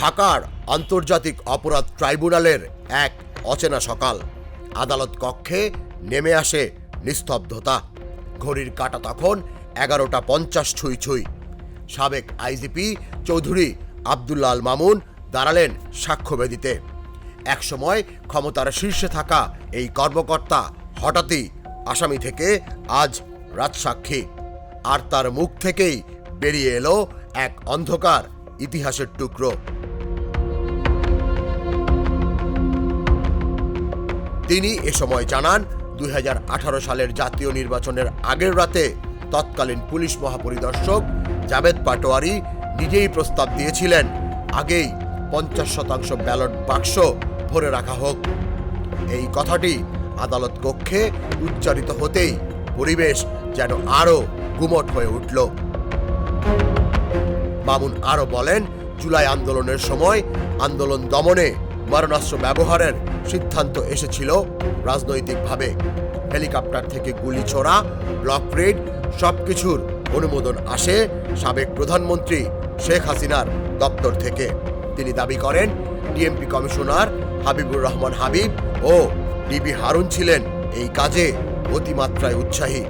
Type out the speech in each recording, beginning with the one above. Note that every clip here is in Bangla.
ঢাকার আন্তর্জাতিক অপরাধ ট্রাইব্যুনালের এক অচেনা সকাল। আদালত কক্ষে নেমে আসে নিস্তব্ধতা। ঘড়ির কাঁটা তখন এগারোটা পঞ্চাশ ছুঁই ছুঁই। সাবেক আইজিপি চৌধুরী আবদুল্লাল মামুন দাঁড়ালেন সাক্ষ্যবেদিতে একসময় ক্ষমতার শীর্ষে থাকা এই কর্মকর্তা হঠাৎই আসামি থেকে আজ রাজসাক্ষী। আর তার মুখ থেকেই বেরিয়ে এলো এক অন্ধকার ইতিহাসের টুকরো। তিনি এ সময় জানান, দুই হাজার আঠারো সালের জাতীয় নির্বাচনের আগের রাতে তৎকালীন পুলিশ মহাপরিদর্শক জাভেদ পাটোয়ারি নিজেই প্রস্তাব দিয়েছিলেন, আগেই পঞ্চাশ শতাংশ ব্যালট বাক্স ভরে রাখা হোক। এই কথাটি আদালত কক্ষে উচ্চারিত হতেই পরিবেশ যেন আরও গুমট হয়ে উঠল। মামুন আরও বলেন, জুলাই আন্দোলনের সময় আন্দোলন দমনে মারণাস্ত্র ব্যবহারের সিদ্ধান্ত এসেছিল রাজনৈতিকভাবে। হেলিকপ্টার থেকে গুলি ছোড়া ব্লক রেড, সবকিছুর অনুমোদন আসে সাবেক প্রধানমন্ত্রী শেখ হাসিনার দপ্তর থেকে। তিনি দাবি করেন, ডিএমপি কমিশনার হাবিবুর রহমান হাবিব ও ডিবি হারুন ছিলেন এই কাজে অতিমাত্রায় উৎসাহী।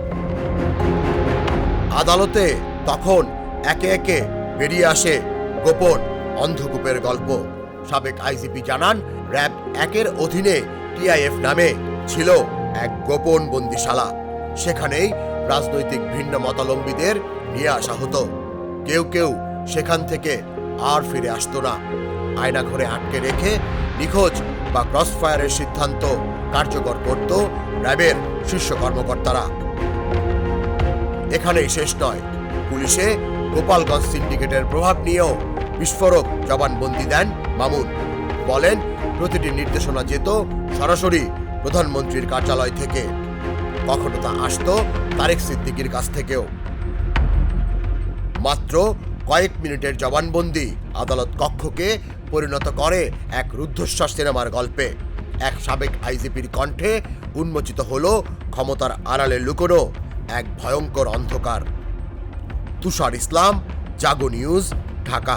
আদালতে তখন একে একে বেরিয়ে আসে গোপন অন্ধকূপের গল্প। সাবেক আইজিপি জানান, র্যাব একের অধীনে টিআইএফ নামে ছিল এক গোপন বন্দিশালা। সেখানেই রাজনৈতিক ভিন্ন মতালম্বীদের নিয়ে আসা হতো। কেউ কেউ সেখান থেকে আর ফিরে আসতো না। আয়না ঘরে আটকে রেখে নিখোঁজ বা ক্রসফায়ারের সিদ্ধান্ত কার্যকর করত র্যাবের শীর্ষ কর্মকর্তারা। এখানেই শেষ নয়। পুলিশে গোপালগঞ্জ সিন্ডিকেটের প্রভাব নিয়েও বিস্ফোরক জবানবন্দি দেন মামুন। বলেন, প্রতিটি নির্দেশনা যেত সরাসরি প্রধানমন্ত্রীর কার্যালয় থেকে। কখনো তা আসতো তারেক সিদ্দিকির কাছ থেকেও। মাত্র কয়েক মিনিটের জবানবন্দি আদালত কক্ষকে পরিণত করে এক রুদ্ধশ্বাস সিনেমার গল্পে। এক সাবেক আইজিপির কণ্ঠে উন্মোচিত হল ক্ষমতার আড়ালে লুকোনো এক ভয়ঙ্কর অন্ধকার। তুষার ইসলাম, জাগো নিউজ, ঢাকা।